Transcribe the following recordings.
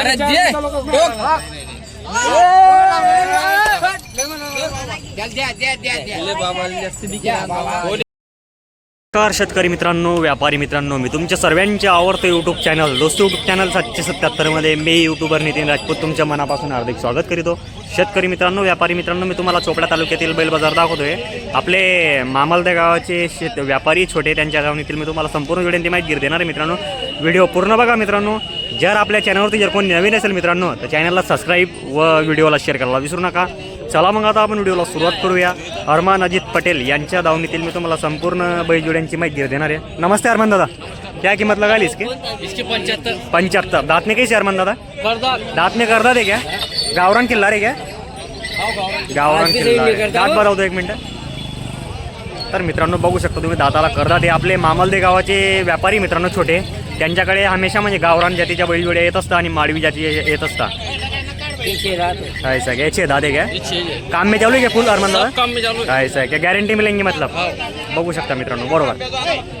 अरे जे नमस्कार शेतकरी मित्रांनो व्यापारी मित्रांनो मी तुमच्या सर्वांचे आवडतं यूट्यूब चॅनल दोस्त यूट्यूब चॅनल सातशे सत्याहत्तरमध्ये मी यूट्यूबर नितीन राजपूत तुमच्या मनापासून हार्दिक स्वागत करीतो. शेतकरी मित्रांनो व्यापारी मित्रांनो मी तुम्हाला चोपडा तालुक्यातील बैल बाजार दाखवतोय. आपले मामलदे गावाचे शेत व्यापारी छोटे त्यांच्या गावणीतील मी तुम्हाला संपूर्ण व्हिडिओची माहिती देणार आहे मित्रांनो. व्हिडिओ पूर्ण बघा मित्रांनो. जर आपल्या चॅनलवरती जर कोणी नवीन असेल मित्रांनो तर चॅनलला सबस्क्राईब व व्हिडिओला शेअर करायला विसरू नका. चला मग आता आपण व्हिडिओला सुरुवात करूया. अरमान अजित पटेल यांच्या दावणीतील मी तुम्हाला संपूर्ण बैलजोड्यांची माहिती देणार आहे. नमस्ते अरमान दादा. क्या किंमत लगाली इसकी इसके पंच्याहत्तर. पंच्याहत्तर. दात में कैसे अरमान दादा? करदात दात में करदा दे क्या? गावरान किल्ला रे क्या? गावरान. किल्ला दात बरवतो एक मिनटं. तर मित्रांनो बघू शकता तुम्ही दाताला करदा ते आपले मामलदे गावाचे व्यापारी मित्रांनो छोटे. त्यांच्याकडे हमेशा म्हणजे गावरान जातीच्या बैलजोड्या येत असतात आणि माडवी जाती येत असतात. ऐसा क्या छे दादे क्या काम में चालू है क्या फुल अरमान दादा काम में चालू ऐसा है क्या गारंटी मिलेंगी मतलब. बघू शकता मित्रांनो बरोबर.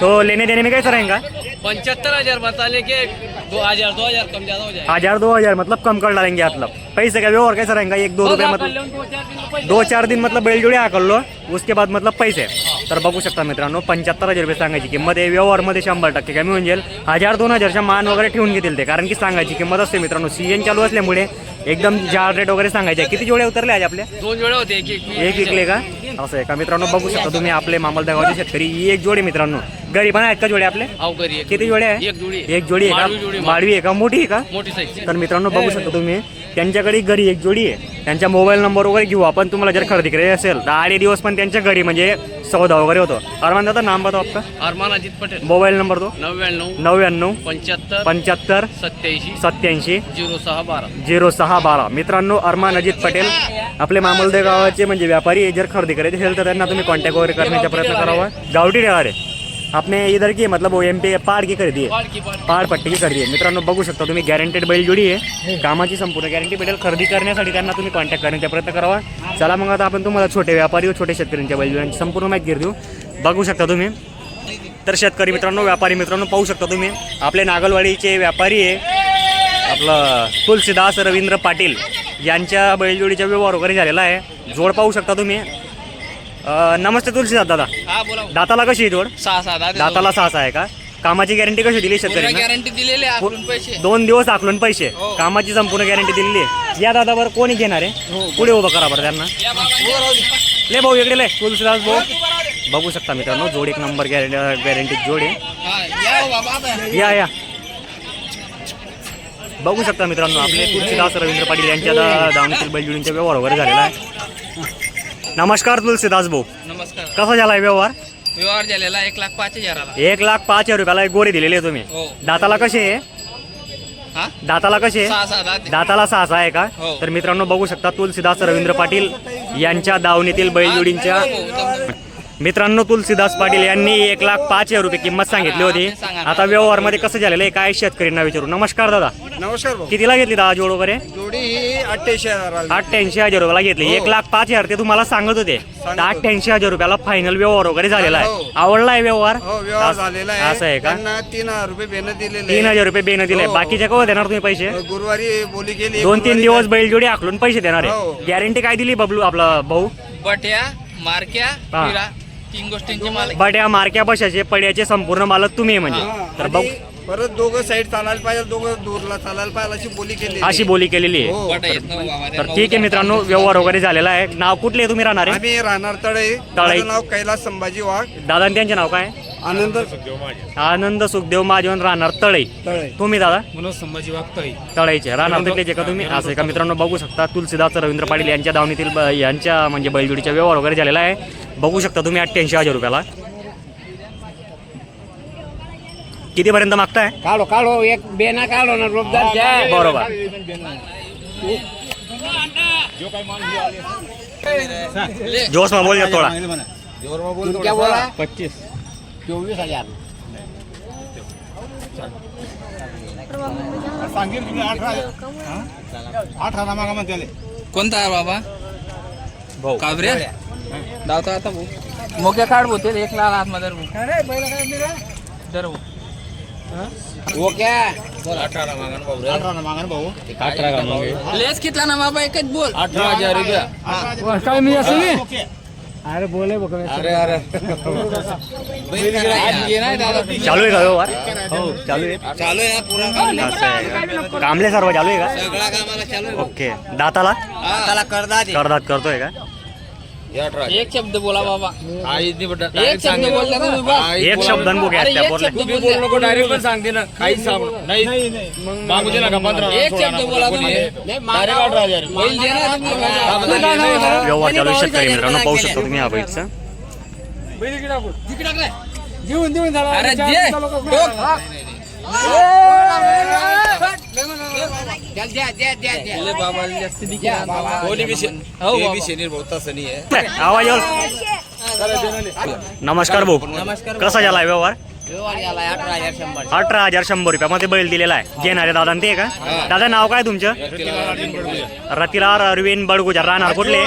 तो लेने देने में कैसा रहेगा पंच्याहत्तर हजार बता लेके दो हजार दो हजार कम ज्यादा हो हजार दो हजार मतलब कम कर डालेंगे मतलब पैसे का व्यवहार कैसा रहेगा एक दो रुपये मतलब दो चार दिन मतलब बैलजोडी हाकल लो उसके बाद मतलब पैसे. तर बघू शकता मित्रांनो पंच्याहत्तर हजार रुपये सांगायची किंमत आहे. व्यवहारमध्ये शंभर टक्के कमी होऊन जाईल. हजार दोन हजारच्या मान वगैरे ठेवून घेतील ते कारण की सांगायची किंमत असते मित्रांनो सीजन चालू असल्यामुळे एकदम जाड रेट वगैरे सांगायचे. किती जोडे उतरले आज आपले दोन जोडे होते एक एक एक विकले का? असं आहे का? मित्रांनो बघू शकता तुम्ही आपले मामलदा गावचे शेतकरी ही एक जोडी मित्रांनो. गरीब पण आहेत का जोडे आपले? अवघरी एक किती जोडे. आहे एक जोडी एक जोडी आहे जोडी, का माडवी आहे का? मोठी आहे का? मोठी साईज तर मित्रांनो बघू शकता तुम्ही त्यांच्याकडे घरी एक जोडी आहे. त्यांच्या मोबाईल नंबर वगैरे घेऊ आपण. तुम्हाला जर खरेदी करायची असेल तर आठ दिवस पण त्यांच्या घरी म्हणजे सौदा वगैरे होतो. अरमान दादा नाम बताओ आपका. अरमान अजित पटेल. मोबाईल नंबर दो नव्याण्णव. नव्याण्णव. पंच्याहत्तर. पंच्याहत्तर. सत्याऐंशी. सत्याऐंशी. झिरो सहा बारा. झिरो सहा बारा. मित्रांनो अरमान अजित पटेल आपले मामलदे गावाचे म्हणजे व्यापारी आहे. जर खरेदी करायची असेल तर त्यांना तुम्ही कॉन्टॅक्ट वगैरे करण्याचा प्रयत्न करावा. गावठी डेवार आहे. आपने इधर की मतलब वो एम पी पहाड़ की खरेदी है। पाडकी पहाड पट्टीची खरेदी आहे मित्रांनो बघू शकता तुम्ही गॅरंटेड बैलजोडी आहे. कामाची संपूर्ण गॅरंटी भेटेल खरेदी करण्यासाठी त्यांना तुम्ही कॉन्टॅक्ट करण्याचा प्रयत्न करावा. चला मग आता आपण तुम्हाला छोटे व्यापारी व छोटे शेतकऱ्यांच्या बैलजोड्यांची संपूर्ण माहिती देऊ बघू शकता तुम्ही. तर शेतकरी मित्रांनो व्यापारी मित्रांनो पाहू शकता तुम्ही. आपले नागलवाडीचे व्यापारी आहे. आपलं तुलसीदास रवींद्र पाटील यांच्या बैलजोडीचा व्यवहार वगैरे झालेला आहे. जोड पाहू शकता तुम्ही. अं, नमस्ते तुलसीदास दादा. हा बोला. दाताला कशी आहे जोड? सहा सहा दहा दाताला सहा सहा आहे का? कामाची गॅरंटी कशी दिली शेतकऱ्यांना? गॅरंटी दिलेले आहे आपण पैसे. दोन दिवस आकलून पैसे. हो. कामाची संपूर्ण गॅरंटी दिलेली आहे. या दादावर कोणी घेणार आहे? पुढे उभं करा बरं त्यांना. या बाबा. ले भाऊ इकडे ले. तुलसीदास भाऊ. बघू शकता मित्रांनो जोड एक नंबर गॅरंटी गॅरंटी जोड आहे. हा, या हो बाबा आता. या या. बघू शकता मित्रांनो आपले तुलसीदास रवींद्र पाटील यांच्या दा- दावणीतील बैलजोडींचा व्यवहार वगैरे झालेला आहे. नमस्कार तुलसीदास भाऊ नमस्कार कसा झाला आहे व्यवहार व्यवहार झालेला एक लाख पाच हजाराला एक लाख पाच हजार रुपयाला एक गोरे दिलेले आहे तुम्ही हो दाताला कसे आहे हा दाताला कसे आहे सहा दाताला सहा सहा आहे का हो. तर मित्रांनो बघू शकता तुलसीदास रवींद्र पाटील यांच्या दावणीतील बैलजोडींच्या मित्रांनो तुलसीदास पाटील यांनी एक लाख पाच हजार रुपये किंमत सांगितली होती. आता व्यवहारमध्ये कसं झालेलं आहे काय शेतकऱ्यांना विचारू? नमस्कार दादा. नमस्कार भाऊ. कितीला घेतली दादा जोड वगैरे? जोडी ही अठ्ठ्याऐंशी हजाराला अठ्ठ्याऐंशी हजार रुपयाला घेतली. एक लाख पाच हजार ते तुम्हाला सांगत होते. अठ्ठ्याऐंशी हजार रुपयाला फायनल व्यवहार वगैरे झालेला आहे. हो. आवडला आहे व्यवहार? हो व्यवहार असं- झालेला असं आहे का? त्यांना तीन हजार रुपये बेनं दिलेले तीन हजार रुपये बेन दिले. हो. बाकीचे कवा देणार तुम्ही पैसे? गुरुवारी बोली केली दोन तीन दिवस बैलजोडी आखलून पैसे देणार आहे. गॅरंटी काय दिली बबलू आपला भाऊ? बट्या मारक्या तीन गोष्टींचे मालक. बड्या मारक्या बशाचे पड्याचे संपूर्ण मालक तुम्ही आहे म्हणजे. तर बघ. आणि परत दोघं साईड चालायला पाहिजे दोघं दूरला चालायला पाहिजे अशी बोली केली अशी बोली केलेली आहे. हो. बटा येत. तर ठीक आहे मित्रांनो व्यवहार वगैरे झालेला आहे. नाव कुठले तुम्ही राहणार? आहे आम्ही राहणार तळे. तळई. माझं नाव कैलास संभाजी वाघ दादा आणि त्यांचे नाव काय? आनंद आनंद सुखदेव महाजन राहणार तळई तळे. तुम्ही दादा? मनोज संभाजी वागतोय तळायचे राहणार तिथलेचे का तुम्ही? असं का? मित्रांनो बघू शकता तुलसीदास रवींद्र पाटील यांच्या दावणीतील ब- यांच्या म्हणजे बैलजोडीचा व्यवहार वगैरे झालेला आहे. बघू शकता तुम्ही अठ्ठ्याऐंशी हजार रुपयाला. कितीपर्यंत मागताय? काढो काढो एक बेना काढो ना रोबदार बरोबर. जोश में बोल थोड़ा. तुम क्या बोला. पच्चीस. चोवीस हजार. कोणता आहे बाबा? भाऊ. काबऱ्या धावता आता भाऊ. मोक्या काढ बोलते एक लाल आतमध्ये धर भाऊ. भाऊ. क्या अठरा मागण भाऊ अठरा मग लेस कितला ना बाबा एकच बोल. अठरा हजार रुपया. काय मी असं अरे बोले बघ. अरे अरे. चालू आहे का व्यवहार? हो चालू आहे. चालू आहे असं आहे? कामले सर्व चालू आहे का? सगळा कामाला चालू ओके. दाताला? त्याला करदा दे करदात करतोय का? एक शब्द बोला बाबा. बटा एक शब्द बोलला ना. एक शब्दान बघ अरे त्या एक बोलले शब्द तुम्ही. बोलू नको डायरेक्ट पण सांगते ना. काहीच सांगू. नाही मागू दे ना का? पंधरा एक शब्द बोला तुम्ही. डायरेक्ट अठरा हजार बैल दे ना तुम्ही. व्यवहार चालू आहे शेतकरी मित्रांनो पाहू शकता तुम्ही हा बैलचा अरे हो, नमस्कार भाऊ. नमस्कार कसा झाला व्यवहार? अठरा हजार शंभर रुपयामध्ये बैल दिलेला आहे. घेणारे दादा ते का? दादा नाव काय तुमचं? रतिलाल अरविंद बडगुजार. राहणार कुठले?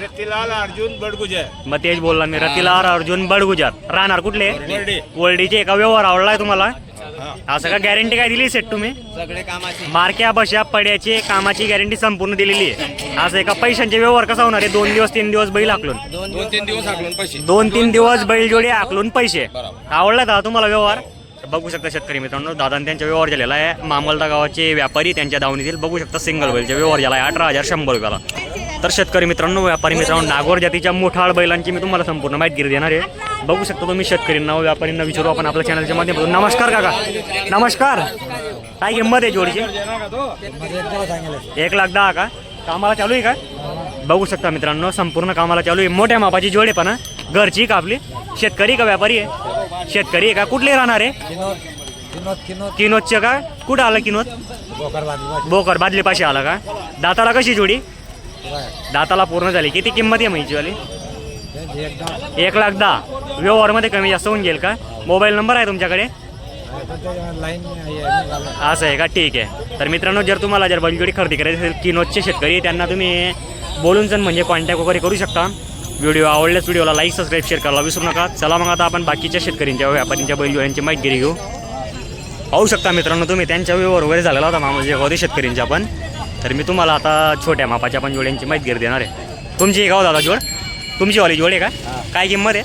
रतिलाल अर्जुन बडगुजे मग तेच बोलला मी. रतिलाल अर्जुन बडगुजार. राहणार कुठले? वर्डी. वर्ल्डीचे एका व्यवहार आवडलाय तुम्हाला? असं का गॅरंटी काय दिली सेट तुम्ही? सगळे कामाचे. मारक्या बशा पड्याचे कामाची गॅरंटी संपूर्ण दिलेली आहे असं एका पैशांचे व्यवहार कसा होणार आहे? दोन दिवस तीन दिवस बैल आकलून दोन तीन दिवस आकलून पैसे. दोन तीन दिवस बैलजोडी आकलून पैसे. आवडला दादा तुम्हाला व्यवहार? बघू शकता शेतकरी मित्रांनो दादा त्यांचा व्यवहार झालेला आहे. मामलदा गावाचे व्यापारी त्यांच्या दावणीतील बघू शकता सिंगल बैलचा व्यवहार झाला आहे. अठरा हजार शंभर रुपयाला. तर शेतकरी मित्रांनो व्यापारी मित्रांनो नागोर जातीच्या मोठाळ बैलांची मी तुम्हाला संपूर्ण माहिती देणार आहे. बघू शकता तुम्ही शेतकऱ्यांना व व्यापाऱ्यांना विचारू आपण आपल्या चॅनलच्या माध्यमातून. नमस्कार काका. नमस्कार. काय किंमत आहे जोडीची? एक लाख दहा का? कामाला चालू आहे का? बघू शकता मित्रांनो संपूर्ण कामाला चालू आहे. मोठ्या मापाची जोड आहे पण. घरची का आपली? शेतकरी का व्यापारी आहे? शेतकरी आहे का? कुठले राहणार आहे? किनोदचे का? कुठं आलं किनोद बोकर बादली पाशी आला का? दाताला कशी जोडी? दाताला पूर्ण झाली. किती किंमत आहे म्हैची वाली? एक लाख दहा. व्यवहारमध्ये कमी जास्त होऊन गेल का? मोबाईल नंबर आहे तुमच्याकडे? असं आहे का? ठीक आहे. तर मित्रांनो जर तुम्हाला जर बैलजोडी खरेदी करायची असेल किनोजचे शेतकरी त्यांना तुम्ही बोलून जण म्हणजे कॉन्टॅक्ट वगैरे करू शकता. व्हिडिओ आवडल्यास व्हिडिओला लाईक सबस्क्राईब शेअर करायला विसरू नका. चला मग आता आपण बाकीच्या शेतकऱ्यांच्या व्यापाऱ्यांच्या बैलजोड्यांची माहिती घेऊ पाहू शकता मित्रांनो तुम्ही त्यांच्या व्यवहार वगैरे झालेला होता म्हणजे जे होते शेतकऱ्यांच्या पण. तर मी तुम्हाला आता छोट्या मापाच्या पण जोड्यांची माहिती देणार आहे. तुमची एक गाव दादा जोड. तुमची वाली जोड आहे का? काय किंमत आहे?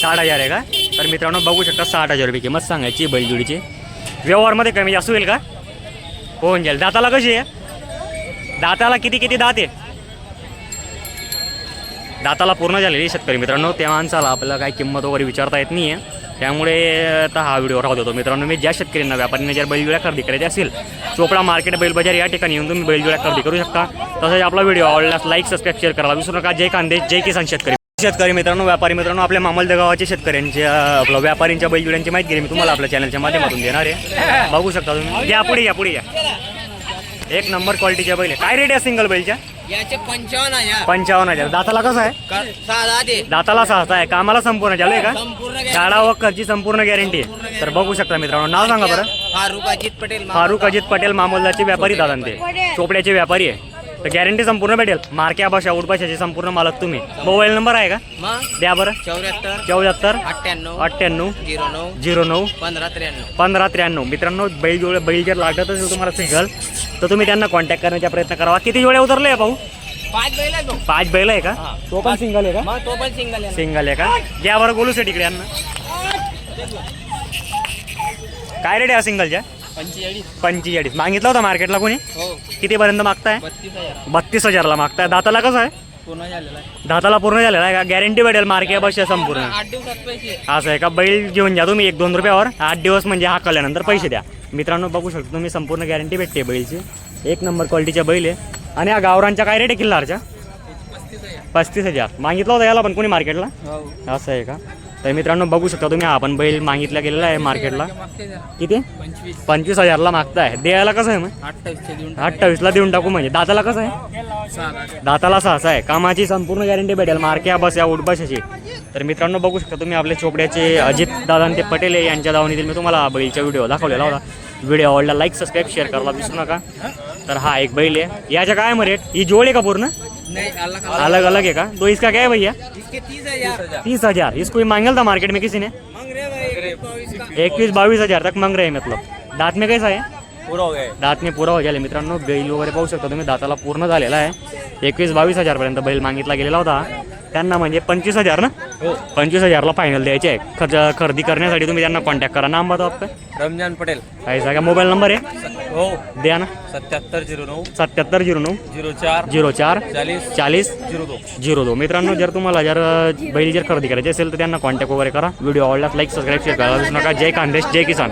साठ हजार. आहे का? तर मित्रांनो बघू शकता साठ हजार रुपये किंमत सांगायची बैलजोडीची. व्यवहारमध्ये कमी जास्त होईल का? होऊन जाईल. दाताला कशी आहे? दाताला किती किती दात आहे? दाताला पूर्ण झालेली शेतकरी मित्रांनो. त्या माणसाला आपल्याला काही किंमत वगैरे विचारता येत नाही आहे त्यामुळे आता हा व्हिडिओ राहत होतो मित्रांनो मी ज्या शेतकऱ्यांना व्यापाऱ्यांना जर बैलजोड्या खरेदी करायची असेल चोपडा मार्केट बैल बाजार या ठिकाणी येऊन तुम्ही बैलजोड्या खरेदी करू शकता. तसंच आपला व्हिडिओ आवडल्यास लाईक सबस्क्राईब शेअर करायला विसरू नका. जय कांदे जय किसान शेतकरी. शेतकरी मित्रांनो व्यापारी मित्रांनो आपल्या मामलदे गावाचे शेतकऱ्यांच्या आपलं व्यापाऱ्यांच्या बैलजोड्यांची माहिती दिली मी तुम्हाला आपल्या चॅनलच्या माध्यमातून देणार आहे. बघू शकता तुम्ही. या पुढे या पुढे या. एक नंबर क्वालिटीच्या बैल आहे. काय रेट आहे सिंगल बैलच्या? याचे पंचावन्न हजार. पंचावन्न हजार. दाताला कसं आहे? सहा दाताला सहाचा आहे. कामाला संपूर्ण चालू आहे का? guarantee. शाळा वखरची संपूर्ण गॅरंटी आहे. तर बघू शकता मित्रांनो. नाव सांगा बरं. फारुख अजित पटेल फारुख अजित पटेल मामोलदाचे व्यापारी दादा ते चोपड्याचे व्यापारी आहे. तर गॅरंटी संपूर्ण भेटेल. मार्क्या भाषा उडभाषाचे संपूर्ण मालक तुम्ही. मोबाईल नंबर आहे का? द्या बरं. चौऱ्याहत्तर. चौऱ्याहत्तर. अठ्ठ्याण्णव. अठ्ठ्याण्णव. झिरो नऊ. झिरो नऊ. पंधरा त्र्याण्णव. पंधरा त्र्याण्णव. मित्रांनो बैल जोडे बैल जर लागत असेल तुम्हाला सिंगल तर तुम्ही त्यांना कॉन्टॅक्ट करण्याचा प्रयत्न करावा किती जोड्या उतरले भाऊ? पाच बैल आहे तो पाच बैल आहे का? तो पण सिंगल आहे का? तो पण सिंगल आहे सिंगल आहे का? घ्या बरं बोलू इकडे यांना. काय रेट आहे सिंगलच्या पंचेचाळीस. पंचेचाळीस. मागितला होता मार्केटला कोणी? हो. कितीपर्यंत मागताय? बत्तीस हजार. बत्तीस हजारला मागताय. दाताला कसं आहे? पूर्ण झालेला आहे. दाताला पूर्ण झालेला आहे का? गॅरंटी भेटेल मार्के बस संपूर्ण. आठ दिवसात पैसे. असं आहे का? बैल घेऊन जा तुम्ही एक दोन रुपयावर. आठ दिवस म्हणजे हाकल्यानंतर पैसे द्या. मित्रांनो बघू शकतो तुम्ही संपूर्ण गॅरंटी भेटते बैलची. एक नंबर क्वालिटीच्या बैल आहे. आणि या गावरांच्या काय रेट आहे किल्लारच्या? पस्तीस हजार. पस्तीस हजार. मागितला होता याला पण कोणी मार्केटला? हो. असं आहे का? तर मित्रांनो बघू शकता तुम्ही आपण बैल मागितला गेलेला आहे मार्केटला. किती? पंचवीस. हजारला मागताय. द्यायला कसं आहे मग? अठ्ठावीसला देऊन टाकू. म्हणजे. दाताला कसं आहे? दाताला सहाचा आहे. कामाची संपूर्ण गॅरंटी भेटेल. मार्क्या बस या उडबशाची तर मित्रांनो बघू शकता तुम्ही आपले चोपड्याचे अजित दादा ते पटेल यांच्या दावणीतील मी तुम्हाला बैलचा व्हिडिओ दाखवलेला होता. व्हिडिओ आवडला लाईक सबस्क्राईब शेअर करायला विसरू नका. तर हा एक बैल आहे. याच्या काय मग रेट ही जोड आहे का पूर्ण? नहीं अलग अलग. अलग है का? तो इसका क्या है भैया? इसके तीस हजार. तीस हजार. इसको मांगल था मार्केट में किसी ने? मांग रहे भाई एकवीस बावीस हजार तक मांग रहे हैं मतलब. दांत में कैसा है? पूरा हो गया दात में पुरा हो गेले मित्रांनो बैल वगैरे पाहू शकता तुम्ही. दाताला पूर्ण झालेला आहे. एकवीस बावीस हजारपर्यंत बैल मागितला गेलेला होता. त्यांना म्हणजे पंचवीस हजार ना? पंचवीस हजारला फायनल द्यायचे आहे खर्च खरेदी करण्यासाठी तुम्ही त्यांना कॉन्टॅक्ट करा. नाम बताओ आपका रमजान पटेल. काय सांगा मोबाईल नंबर आहे? हो. द्या ना. सत्याहत्तर झिरो नऊ. सत्याहत्तर झिरो नऊ. झिरो चार. झिरो चार. चाळीस. चाळीस. झिरो दो. झिरो दो. मित्रांनो जर तुम्हाला जर अ, बैल जर खरेदी करायची असेल तर त्यांना कॉन्टॅक्ट वगैरे करा. व्हिडिओ आवडल्यास लाईक सबस्क्राईब शेअर करायला विसरू नका. जय खानदेश जय किसान.